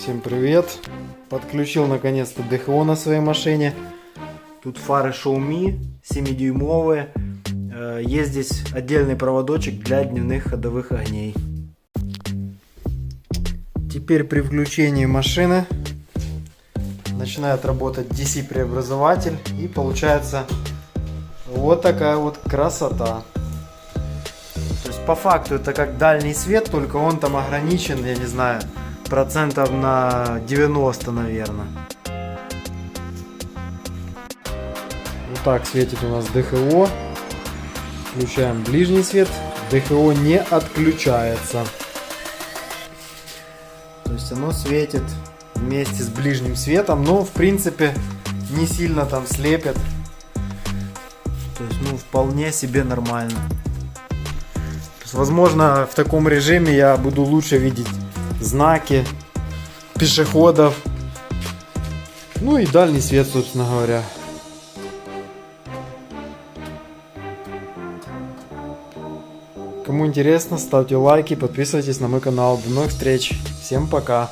Всем привет! Подключил наконец-то ДХО на своей машине. Тут фары Xiaomi 7-дюймовые. Э, Есть здесь отдельный проводочек для дневных ходовых огней. Теперь при включении машины начинает работать DC преобразователь и получается вот такая вот красота. То есть по факту это как дальний свет, только он там ограничен, я не знаю, процентов на 90, наверное. Вот так светит у нас ДХО. Включаем ближний свет. ДХО не отключается. То есть оно светит вместе с ближним светом, но в принципе не сильно там слепит. То есть, ну, вполне себе нормально. Есть, возможно, в таком режиме я буду лучше видеть знаки пешеходов. Ну и дальний свет, собственно говоря. Кому интересно, ставьте лайки, подписывайтесь на мой канал. До новых встреч. Всем пока.